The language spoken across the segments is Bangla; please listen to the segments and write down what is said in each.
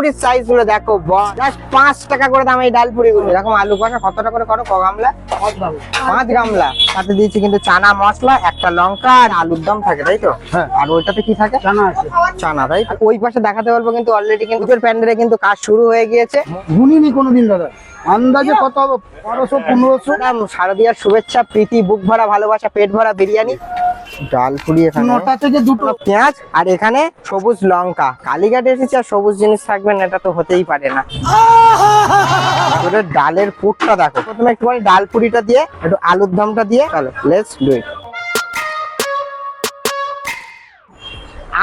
পুরির সাইজগুলো দেখো জাস্ট পাঁচ টাকা করে দাম এই ডাল পুরি গুলো। এরকম আলু কষা কতটা করে করো? ক গামলা? পাঁচ গামলা। সাথে দিয়েছি কিন্তু চানা মশলা একটা লঙ্কা আর আলুর দম থাকে তাই তো? হ্যাঁ। আর ওইটাতে কি থাকে? আছে। চানা তাই? ওই পাশে দেখাতে বলব কিন্তু অলরেডি কিন্তু প্যান্ডেলে কিন্তু কাজ শুরু হয়ে গিয়েছে। গুনিনি কোনোদিন দাদা। আন্দাজে কত হবে? বারোশো পনেরোশো? শারদিয়ার শুভেচ্ছা প্রীতি বুক ভরা ভালোবাসা পেট ভরা বিরিয়ানি। ডাল পুরি এখানে। নটা থেকে দুটো। পেঁয়াজ আর এখানে সবুজ লঙ্কা। কালীঘাট এসেছে আর সবুজ জিনিস থাকবে না এটা তো হতেই পারে না। ডালের পুটটা দেখো। প্রথমে একটুখানি ডাল পুরিটা দিয়ে একটু আলুর দমটা দিয়ে চলো লেটস ডু ইট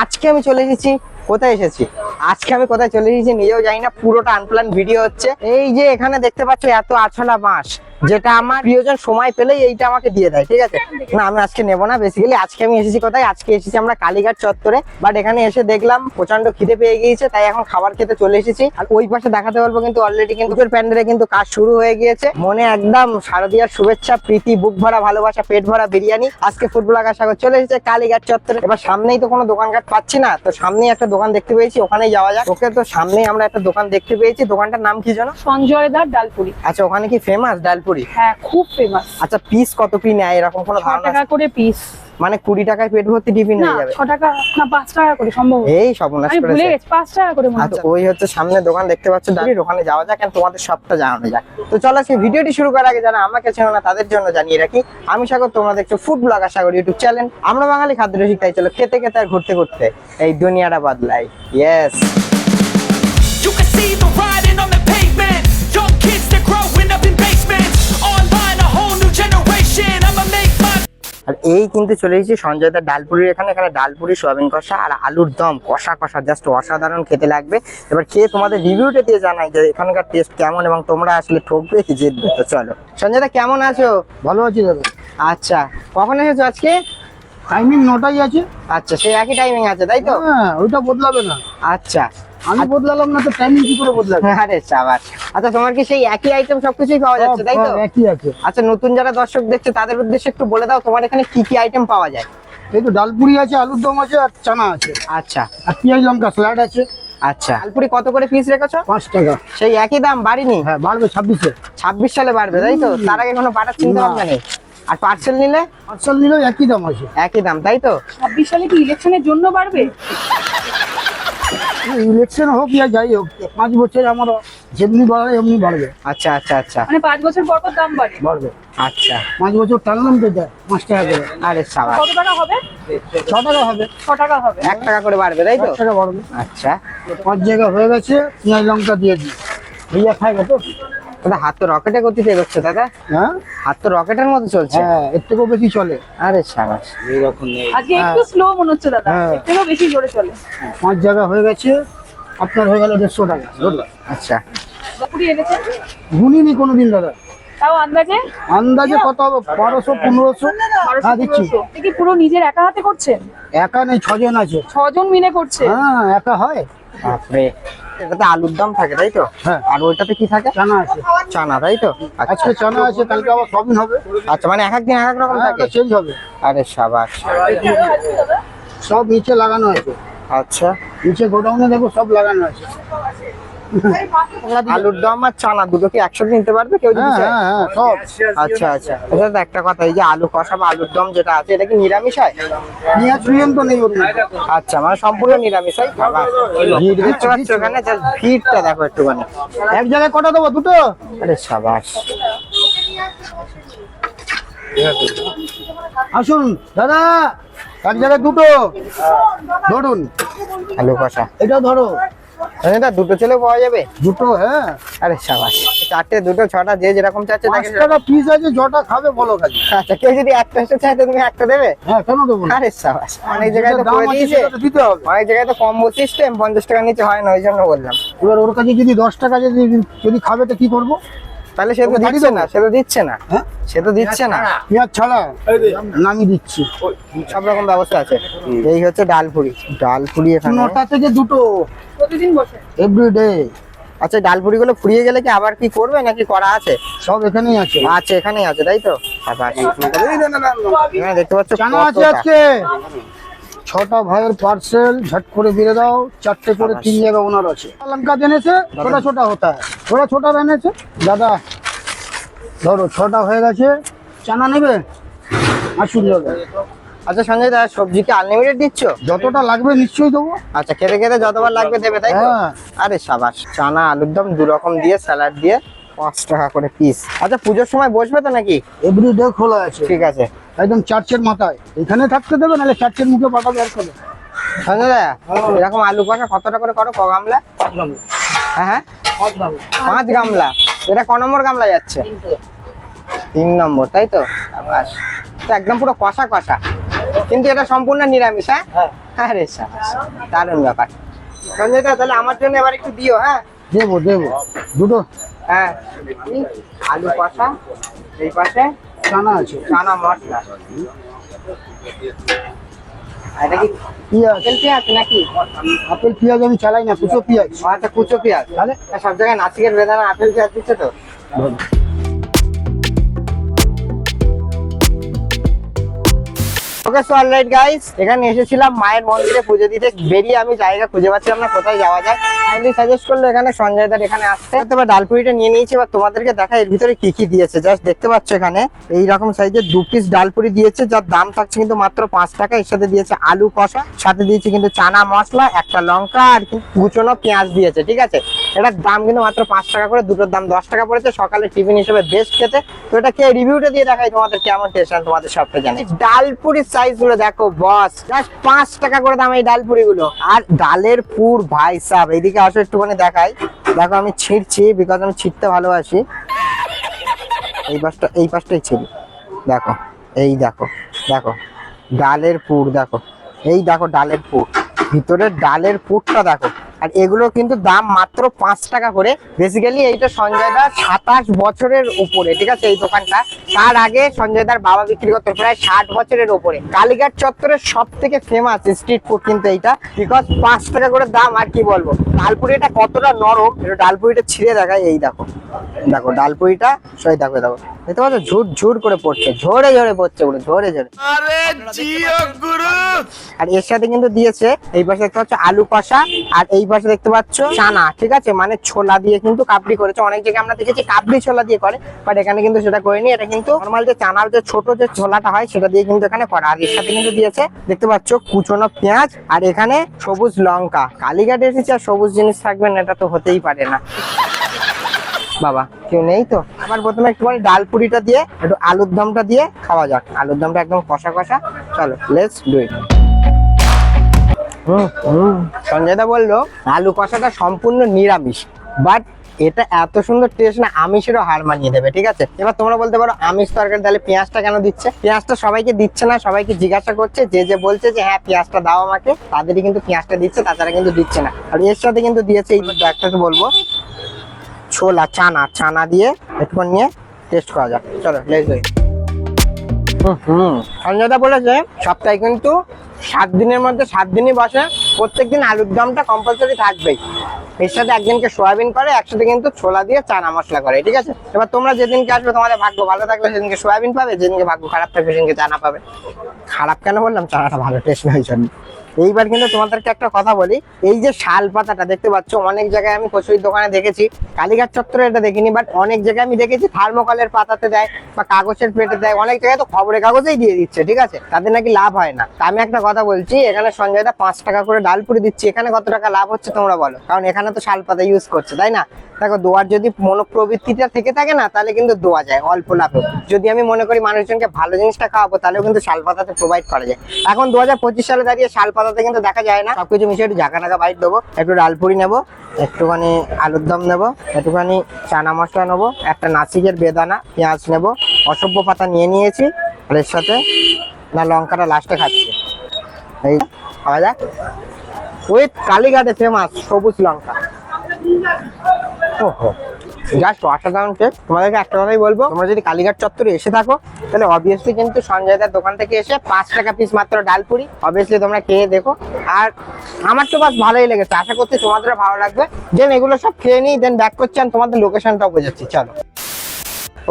আজকে আমি চলে এসেছি কোথায় এসেছি? আজকে আমি কোথায় চলে এসেছি নিজেও জানি না, পুরোটা আনপ্লান ভিডিও হচ্ছে। এই যে এখানে দেখতে পাচ্ছ এত আছলা বাঁশ, যেটা আমার প্রিয়জন সময় পেলেই এইটা আমাকে দিয়ে দেয়, ঠিক আছে? না, আমি আজকে নেব না বেসিক্যালি আজকে আমি এসেছি কোথায়? আজকে এসেছি আমরা কালীঘাট চত্বরে বাট এখানে এসে দেখলাম প্রচণ্ড খিদে পেয়ে গিয়েছে, তাই এখন খাবার খেতে চলে এসেছি। আর ওই পাশে দেখাতে বলব কিন্তু অলরেডি কিন্তু প্যান্ডেলে কিন্তু কাজ শুরু হয়ে গিয়েছে। মনে একদম শারদিয়ার শুভেচ্ছা, প্রীতি, বুক ভরা ভালোবাসা, পেট ভরা বিরিয়ানি। আজকে ফুটবল আকাশ সাগর চলে এসেছে কালীঘাট চত্বরে। এবার সামনেই তো কোনো দোকানঘাট পাচ্ছি না, তো সামনেই একটা দোকান দেখতে পেয়েছি ওখানেই যাওয়া যাক। ওকে তো সামনে আমরা একটা দোকান দেখতে পেয়েছি। দোকানটার নাম কি জানো সঞ্জয় দার ডালপুরি। আচ্ছা ওখানে কি ফেমাস ডালপুরি? হ্যাঁ খুব ফেমাস আচ্ছা পিস কত কি নেয়? এরকম কোনো ধারণা টাকা করে পিস মানে কুড়ি টাকায় পেট ভর্তি টিফিন হয়ে যাবে। ছ টাকা না পাঁচ টাকা করে সম্ভব। এই সর্বনাশ ভুলে গেছি পাঁচ টাকা করে মনে আচ্ছা ওই হচ্ছে সামনে দোকান দেখতে পাচ্ছ ডালির ওখানে যাওয়া যাক তোমাদের সবটা জানানো যাক। তো চলো আজকে ভিডিওটি শুরু করার আগে যারা আমাকে চেনো না তাদের জন্য জানিয়ে রাখি আমি সাগর তোমরা দেখছ food blogger Sagar YouTube channel আমরা বাঙালি খাদ্য রসিক তাই চলো খেতে খেতে আর ঘুরতে ঘুরতে এই দুনিয়াটা বদলাই। Yes You can see the writing on the আর এই কিন্তু চলে এসেছি। সঞ্জয় দার ডালপুরির এখানে। এখানে ডালপুরি সোয়াবিন কষা আর আলুর দম। কষা কষা জাস্ট অসাধারণ খেতে লাগবে। এবার খেয়ে তোমাদের রিভিউটা দিয়ে জানাই যে এখানকার টেস্ট কেমন এবং তোমরা আসলে ঠকবে কি জিতবে? তো চলো। সঞ্জয় দা কেমন আছো? ভালো আছি দাদা। আচ্ছা। কখন এসেছ আজকে? টাইমিং নটাই আছে। আচ্ছা সেই একই টাইমিং আছে তাই তো? হ্যাঁ ওইটা বদলাবে না। আচ্ছা। আমি বদলালাম না তো টাইমিং কি করে বদলাবে? আরে সাবাস। আচ্ছা তোমার কি সেই একই আইটেম সবকিছুই পাওয়া যাচ্ছে তাই তো? একই আছে। আচ্ছা নতুন যারা দর্শক দেখছে তাদের উদ্দেশ্যে একটু বলে দাও তোমার এখানে কি কি আইটেম পাওয়া যায়? এই তো ডালপুরি আছে আলুর দম আছে আর চানা আছে। আচ্ছা। আর পেঁয়াজ লঙ্কা স্যালাড আছে। আচ্ছা। আলপুরি কত করে পিস রেখেছো? পাঁচ টাকা। সেই একই দাম বাড়িনি? হ্যাঁ বাড়বে ছাব্বিশে। ছাব্বিশ সালে বাড়বে তাই তো? তার আগে কোনো বাড়ার চিন্তা ভাবনা নেই? আর পার্সেল নিলে? পার্সেল নিলেও একই দাম আছে। একই দাম তাই তো? ছাব্বিশ সালে কি ইলেকশনের জন্য বাড়বে? ইলেকশন হোক ইয়া যাই হোক পাঁচ বছর আমার যেমনি বাড়ে এমনি বাড়বে। আচ্ছা আচ্ছা আচ্ছা। মানে পাঁচ বছর পর পর দাম বাড়ে। বাড়বে। আচ্ছা। পাঁচ বছর টানলাম তো দেয় পাঁচ টাকা করে। আরে সাবা কত টাকা হবে? ছ টাকা হবে। ছ টাকা হবে। এক টাকা করে বাড়বে তাই তো? টাকা বাড়বে। আচ্ছা। পাঁচ জায়গা হয়ে গেছে পেঁয়াজ লঙ্কা দিয়ে দিস খাইবে তো দাদা হাত তো রকেটে গতিতে এগোচ্ছে দাদা। হ্যাঁ? হাত তো রকেটের মতো চলছে। হ্যাঁ এর থেকেও বেশি চলে। আরে সাবাস। আজকে একটু স্লো মনে হচ্ছে দাদা। হ্যাঁ। এর থেকেও বেশি জোরে চলে। পাঁচ জায়গা হয়ে গেছে আপনার হয়ে গেল দেড়শো টাকা। আচ্ছা। পুরি এনেছেন গুনিনি কোনোদিন দাদা। তাও আন্দাজে? আন্দাজে কত হবে? বারোশো পনেরোশো? হ্যাঁ দিচ্ছি। কি পুরো নিজের একা হাতে করছেন? একা নেই ছজন আছে। ছজন মিলে করছে? হ্যাঁ একা হয়। বাপরে। এটাতে আলুর দম থাকে তাই তো? হ্যাঁ। আর ওইটাতে কি থাকে? চানা আছে। চানা তাই তো? আচ্ছা। আজকে চানা আছে কালকে আবার সবিন হবে। আচ্ছা মানে এক এক দিন এক এক রকম থাকে? চেঞ্জ হবে। আরে সাবাস। সব নিচে লাগানো আছে। আচ্ছা। নিচে গোডাউনে দেখো সব লাগানো আছে। আলুর দম আর চানা দুটো কি একসাথে নিতে পারবে? কেউ যদি হ্যাঁ? হ্যাঁ হ্যাঁ সব। আচ্ছা আচ্ছা। এটা একটা কথা এই যে আলু কষা বা আলুর দম যেটা আছে এটা কি নিরামিষ হয়? তো নেই আচ্ছা মানে সম্পূর্ণ নিরামিষ হয়? বাবা, ভিড় দেখতে পাচ্ছ ওখানে ভিড়টা দেখো একটুখানি। এক জায়গায় কটা দেবো? দুটো? আরে সাবাস। আসুন দাদা এক জায়গায় দুটো। ধরুন। আলু কষা। এটা ধরো। এটা দুটো চলে পাওয়া যাবে? দুটো হ্যাঁ। আরে সাবাস চারটে দুটো ছটা যে যেরকম চাচ্ছে তাকে টাকা পিস আছে জটা খাবে বলো কাজে। আচ্ছা কেউ যদি একটা এসে চায় তো তুমি একটা দেবে? হ্যাঁ কেন দেবো আরে সাবাস অনেক জায়গায় তো করে দিয়েছে। দিতে হবে। অনেক জায়গায় তো কম্বো সিস্টেম পঞ্চাশ টাকা নিচে হয় না ওই জন্য বললাম। এবার ওর কাছে যদি দশ টাকা যদি যদি খাবে তো কি করব? তাহলে সে তো দিচ্ছে না সে তো দিচ্ছে না। হ্যাঁ? সে তো দিচ্ছে না। পেঁয়াজ ছাড়া? নামিয়ে দিচ্ছি। সব রকম ব্যবস্থা আছে। এই হচ্ছে ডালপুরি ডালপুরি এখানে। নটা থেকে দুটো। প্রতিদিন বসে। এভরিডে আচ্ছা ডালপুরি গুলো ফুরিয়ে গেলে কি আবার কি করবে নাকি করা আছে? সব এখানেই আছে। আচ্ছা এখানেই আছে তাই তো? এখানে দেখতে পাচ্ছ চানা আছে আজকে। ছটা ভাইয়ের পার্সেল ঝট করে বেড়ে দাও চারটে করে তিন জায়গা ওনার আছে। লঙ্কা জেনেছে ছোটা ছোটা হতা ছোটা ছোটা এনেছে। দাদা ধরো ছটা হয়ে গেছে। চানা নেবে? আসুন দাদা। আচ্ছা সঞ্জয় দাদা সবজি কি আনলিমিটেড দিচ্ছ যতটা লাগবে নিশ্চয়ই দেবো। আচ্ছা খেতে খেতে যতবার লাগবে দেবে তাই হ্যাঁ। আরে সাবাস চানা আলুর দম দু রকম দিয়ে স্যালাড দিয়ে পাঁচ টাকা করে পিস আচ্ছা পুজোর সময় বসবে তো নাকি? এভরিডে খোলা আছে। ঠিক আছে। একদম চার্চের মাথায়। এখানে থাকতে দেবে নাহলে চার্চের মুখে পাঠাবে আর করে সঞ্জয় দা এরকম আলু কষা কতটা করে করো? ক গামলা? হ্যাঁ হ্যাঁ? পাঁচ গামলা। এটা ক নম্বর গামলা যাচ্ছে? তিন নম্বর তাই তো? একদম পুরো কষা কষা। কিন্তু এটা সম্পূর্ণ নিরামিষ হ্যাঁ? আরে সাবাস দারুণ ব্যাপার। সঞ্জয় তাহলে আমার জন্য এবার একটু দিও হ্যাঁ? দেবো দেবো। দুটো। হ্যাঁ। আলু কষা এই পাশে চানা আছে। চানা মশলা। এটা কি পেঁয়াজ। আপেল পেঁয়াজ নাকি? আপেল পেঁয়াজ আমি চালাই না কুচো পেঁয়াজ। আচ্ছা কুচো পেঁয়াজ। তাহলে? সব জায়গায় নাচিকের বেদানা আপেল পেঁয়াজ দিচ্ছে তো? ওকে সো গাইস এখানে এসেছিলাম, মায়ের মন্দিরে পুজো দিতে। বেরিয়ে আমি জায়গা খুঁজে কোথায় যাওয়া যায়। সাজেস্ট করল এখানে সঞ্জয় এখানে আসতে। নিয়ে নিয়েছি, এবার তোমাদেরকে এর ভিতরে কি কি দিয়েছে। জাস্ট দেখতে পাচ্ছ এখানে সাইজের দু পিস ডালপুরি দিয়েছে, যার দাম থাকছে কিন্তু মাত্র পাঁচ টাকা। এর সাথে দিয়েছে আলু কষা, সাথে দিয়েছে কিন্তু চানা মশলা, একটা লঙ্কা, আর কুচনো পেঁয়াজ দিয়েছে, ঠিক আছে? এটার দাম কিন্তু মাত্র পাঁচ টাকা করে, দুটোর দাম দশ টাকা পড়েছে। সকালে টিফিন হিসেবে বেস্ট খেতে। তো এটা খেয়ে রিভিউটা দিয়ে দেখাই, তোমাদের কেমন টেস্ট তোমাদের সবটা জানি ডালপুরির সাইজগুলো দেখো বস জাস্ট পাঁচ টাকা করে দাম এই ডালপুরি গুলো আর ডালের পুর, ভাই সাহ এইদিকে আসো, একটুখানি দেখাই। দেখো, আমি ছিঁড়ছি বিকজ আমি ছিঁড়তে ভালোবাসি। এই পাশটা, এই পাশটাই ছিঁড়ি। দেখো, এই দেখো দেখো, ডালের পুর, দেখো। এই দেখো, ডালের পুর। ভিতরের ডালের পুরটা দেখো। আর এগুলোর কিন্তু দাম মাত্র পাঁচ টাকা করে। বেসিক্যালি এইটা সঞ্জয় দার সাতাশ বছরের উপরে, ঠিক আছে, এই দোকানটা। তার আগে সঞ্জয় দার বাবা বিক্রি করতো প্রায় ষাট বছরের উপরে। কালীঘাট চত্বরের সব থেকে ফেমাস স্ট্রিট ফুড কিন্তু এইটা বিকজ পাঁচ টাকা করে দাম, আর কি বলব? ডালপুরিটা কতটা নরম, এটা ডালপুরিটা ছিঁড়ে দেখায়, এই দেখো। দেখো, ডালপুরিটা সই দেখো দেখো। দেখতে পাচ্ছ? ঝুট ঝুট করে পড়ছে, ঝরে ঝরে পড়ছে ঝরে ঝরে। আর এর সাথে কিন্তু দিয়েছে, এই পাশে দেখতে পাচ্ছ আলু কষা, আর এই পাশে দেখতে পাচ্ছ চানা, ঠিক আছে? মানে ছোলা দিয়ে কিন্তু কাবলি করেছে। অনেক জায়গায় আমরা দেখেছি কাবলি ছোলা দিয়ে করে বাট এখানে কিন্তু সেটা করেনি। এটা কিন্তু নর্মাল যে চানার যে ছোট যে ছোলাটা হয়, সেটা দিয়ে কিন্তু এখানে করা। আর এর সাথে কিন্তু দিয়েছে, দেখতে পাচ্ছ কুচনো পেঁয়াজ, আর এখানে সবুজ লঙ্কা। কালীঘাট এসেছে, আর সবুজ জিনিস থাকবে না, এটা তো হতেই পারে না। বাবা, কেউ নেই তো? আবার প্রথমে একটুখানি ডাল পুরিটা দিয়ে, একটু আলুর দমটা দিয়ে খাওয়া যাক। আলুর দমটা একদম কষা কষা। চলো let's do it Sanjay da বলল, আলু কষাটা সম্পূর্ণ নিরামিষ বাট এটা এত সুন্দর টেস্ট না, আমিষেরও হার মানিয়ে দেবে, ঠিক আছে? এবার তোমরা বলতে পারো, আমিষ তরকারি, তাহলে পেঁয়াজটা কেন দিচ্ছে? পেঁয়াজটা সবাইকে দিচ্ছে না, সবাইকে জিজ্ঞাসা করছে, যে যে বলছে যে হ্যাঁ পেঁয়াজটা দাও আমাকে। তাদেরই কিন্তু পেঁয়াজটা দিচ্ছে, তাছাড়া কিন্তু দিচ্ছে না। আর এর সাথে কিন্তু দিয়েছে, এই একটাকে বলব? ছোলা, চানা চানা দিয়ে একটু নিয়ে টেস্ট করা যাক। চলো হুম সঞ্জয়দা বলেছে, সপ্তাহে কিন্তু সাত দিনের মধ্যে সাত দিনই বসে প্রত্যেক দিন আলুর দমটা কম্পালসারি থাকবেই। এর সাথে একদিনকে সোয়াবিন করে, একসাথে কিন্তু ছোলা দিয়ে চানা মশলা করে, ঠিক আছে? এবার তোমরা যেদিনকে আসবে, তোমাদের ভাগ্য ভালো থাকবে, সেদিনকে সোয়াবিন পাবে, যেদিনকে ভাগ্য খারাপ থাকবে, সেদিনকে চানা পাবে। খারাপ কেন বললাম? চানাটা ভালো টেস্ট হয়েছে এইবার কিন্তু তোমাদেরকে একটা কথা বলি। এই যে শাল পাতাটা দেখতে পাচ্ছ, অনেক জায়গায় আমি কচুরির দোকানে দেখেছি। কালীঘাট চত্বরে এটা দেখিনি বাট অনেক জায়গায় আমি দেখেছি থার্মোকলের পাতাতে দেয় বা কাগজের প্লেটে দেয়। অনেক জায়গায় তো খবরের কাগজেই দিয়ে দিচ্ছে, ঠিক আছে? তাদের নাকি লাভ হয় না। আমি একটা কথা বলছি, এখানে সঞ্জয়দা পাঁচ টাকা করে ডাল পুরি দিচ্ছি। এখানে কত টাকা লাভ হচ্ছে তোমরা বলো? কারণ এখানে তো শাল পাতা ইউজ করছে, তাই না? দেখো, দোয়ার যদি মনোপ্রবৃত্তিটা থেকে থাকে না, তাহলে কিন্তু দোয়া যায়, অল্প লাভে। যদি আমি মনে করি মানুষজনকে ভালো জিনিসটা খাওয়াবো, তাহলেও কিন্তু শাল পাতাতে প্রোভাইড করা যায়। এখন দু হাজার পঁচিশ সালে দাঁড়িয়ে শাল পাতাতে কিন্তু দেখা যায় না। সবকিছু মিশিয়ে একটু ঝাঁকা নাকা বাইট দেবো, একটু ডালপুরি নেব, একটুখানি আলুর দম নেব, একটুখানি চানা মশলা নেব, একটা নাসিকের বেদানা, পেঁয়াজ নেব, অসভ্য পাতা নিয়ে নিয়েছি, আর এর সাথে না লঙ্কাটা লাস্টে খাচ্ছি। এই খাওয়া যাক। উইথ কালীঘাটে ফেমাস সবুজ লঙ্কা। ওহো। জাস্ট অসাধারণ কেক তোমাদেরকে একটা কথাই বলব, তোমরা যদি কালীঘাট চত্বরে এসে থাকো, তাহলে অবভিয়াসলি কিন্তু সঞ্জয় দার দোকান থেকে এসে পাঁচ টাকা পিস মাত্র ডালপুরি অবভিয়াসলি তোমরা খেয়ে দেখো। আর আমার তো বাস ভালোই লেগেছে, আশা করছি তোমাদেরও ভালো লাগবে। দেন এগুলো সব খেয়ে নিই দেন ব্যাক করছি তোমাদের লোকেশনটাও বোঝাচ্ছি, চলো।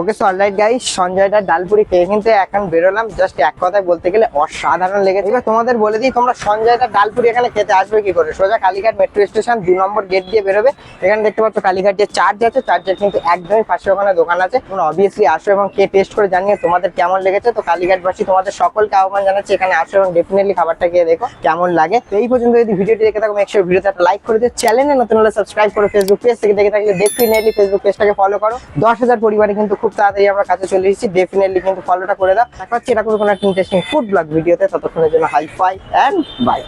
ওকে সো অলরাইট গাইস সঞ্জয়দার ডালপুরি খেয়ে কিন্তু এখন বেরোলাম। জাস্ট এক কথায় বলতে গেলে অসাধারণ লেগেছে। এবার তোমাদের বলে দিই, তোমরা সঞ্জয়দার ডালপুরি এখানে খেতে আসবে কি করে? সোজা কালীঘাট মেট্রো স্টেশন দু নম্বর গেট দিয়ে বেরোবে। এখানে দেখতে পাচ্ছ কালীঘাট যে চার্জ আছে চার্জের কিন্তু একদমই পাশে ওখানে দোকান আছে। তোমরা অবভিয়াসলি আসো এবং কে টেস্ট করে জানিয়ে তোমাদের কেমন লেগেছে। তো কালীঘাটবাসী তোমাদের সকলকে আহ্বান জানাচ্ছে, এখানে আসো এবং ডেফিনেটলি খাবারটা খেয়ে দেখো, কেমন লাগে। তো এই পর্যন্ত যদি ভিডিওটি দেখে থাকো মেক ভিডিওতে একটা লাইক করে দিও। চ্যানেলে নতুন হলে সাবস্ক্রাইব করো ফেসবুক পেজ থেকে দেখে থাকলে ডেফিনেটলি ফেসবুক পেজটাকে ফলো করো। দশ হাজার পরিবারে কিন্তু খুব তাড়াতাড়ি আমরা কাছে চলে এসেছি। ডেফিনেটলি কিন্তু ফলোটা করে দাও। দেখা হচ্ছে এরকম কোনো একটা ইন্টারেস্টিং ফুড ব্লগ ভিডিওতে ততক্ষণের জন্য হাই ফাই অ্যান্ড বাই